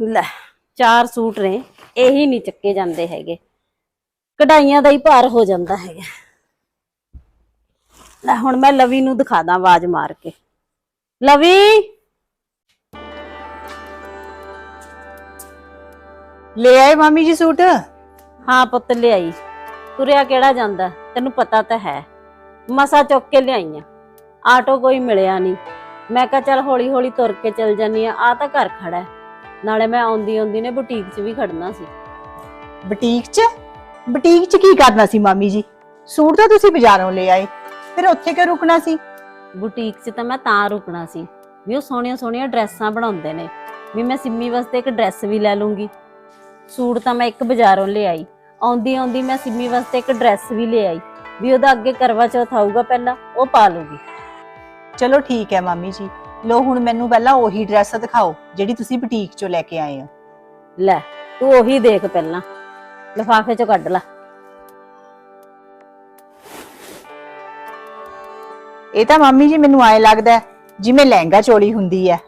ਲੈ ਚਾਰ ਸੂਟ ਨੇ ਇਹੀ ਨਹੀਂ ਚੱਕੇ ਜਾਂਦੇ ਹੈਗੇ। ਕਢਾਈਆਂ ਦਾ ਹੀ ਭਾਰ ਹੋ ਜਾਂਦਾ ਹੈਗਾ। ਲੈ ਹੁਣ ਮੈਂ ਲਵੀ ਨੂੰ ਦਿਖਾ ਦਾਂ ਆਵਾਜ਼ ਮਾਰ ਕੇ। ਲਵੀ! ਲੈ ਆਏ ਮਾਮੀ ਜੀ ਸੂਟ? ਹਾਂ ਪੁੱਤ ਲਿਆਈ। ਤੁਰਿਆ ਕਿਹੜਾ ਜਾਂਦਾ ਤੈਨੂੰ ਪਤਾ ਤਾਂ ਹੈ। ਮਸਾ ਚੁੱਕ ਕੇ ਲਿਆਈਆਂ। ਆਟੋ ਕੋਈ ਮਿਲਿਆ ਨਹੀਂ। ਮੈਂ ਕਿਹਾ ਚੱਲ ਹੌਲੀ ਹੌਲੀ ਤੁਰ ਕੇ ਚੱਲ ਜਾਨੀ ਆ ਆ ਤਾਂ ਘਰ ਖੜਾ ਹੈ। ਨਾਲੇ ਮੈਂ ਆਉਂਦੀ ਆਉਂਦੀ ਨੇ ਬੁਟੀਕ 'ਚ ਵੀ ਖੜਨਾ ਸੀ। ਬੁਟੀਕ 'ਚ? ਬੁਟੀਕ 'ਚ ਕੀ ਕਰਨਾ ਸੀ ਮਾਮੀ ਜੀ? ਸੂਟ ਤਾਂ ਤੁਸੀਂ ਬਾਜ਼ਾਰੋਂ ਲੈ ਆਏ ਫਿਰ ਉੱਥੇ ਕਿਉਂ ਰੁਕਣਾ ਸੀ? ਬੁਟੀਕ 'ਚ ਤਾਂ ਮੈਂ ਤਾਂ ਰੁਕਣਾ ਸੀ ਵੀ ਉਹ ਸੋਹਣੀਆਂ ਸੋਹਣੀਆਂ ਡਰੈਸਾਂ ਬਣਾਉਂਦੇ ਨੇ ਵੀ ਮੈਂ ਸਿੰਮੀ ਵਾਸਤੇ ਇੱਕ ਡਰੈਸ ਵੀ ਲੈ ਲੂੰਗੀ। ਸੂਟ ਤਾਂ ਮੈਂ ਇੱਕ ਬਾਜ਼ਾਰੋਂ ਲਿਆਈ ਆਉਂਦੀ ਆਉਂਦੀ ਮੈਂ ਸਿੰਮੀ ਵਾਸਤੇ ਇੱਕ ਡਰੈਸ ਵੀ ਲਿਆਈ ਵੀ ਉਹਦਾ ਅੱਗੇ ਕਰਵਾ ਚੌਥ ਆਊਗਾ ਪਹਿਲਾਂ ਉਹ ਪਾ ਲੂਗੀ। ਚਲੋ ਠੀਕ ਹੈ ਮਾਮੀ ਜੀ ਲੋ ਹੁਣ ਮੈਨੂੰ ਪਹਿਲਾਂ ਉਹੀ ਡਰੈਸ ਦਿਖਾਓ ਜਿਹੜੀ ਤੁਸੀਂ ਬੁਟੀਕ 'ਚੋਂ ਲੈ ਕੇ ਆਏ ਹੋ। ਲੈ ਤੂੰ ਉਹੀ ਦੇਖ ਪਹਿਲਾਂ। ਲਿਫਾਫੇ ਚੋਂ ਕੱਢ ਲੈ। ਇਹ ਤਾਂ ਮਾਮੀ ਜੀ ਮੈਨੂੰ ਆਏ ਲੱਗਦਾ ਹੈ, ਜਿਵੇਂ ਲਹਿੰਗਾ ਚੋਲੀ ਹੁੰਦੀ ਹੈ।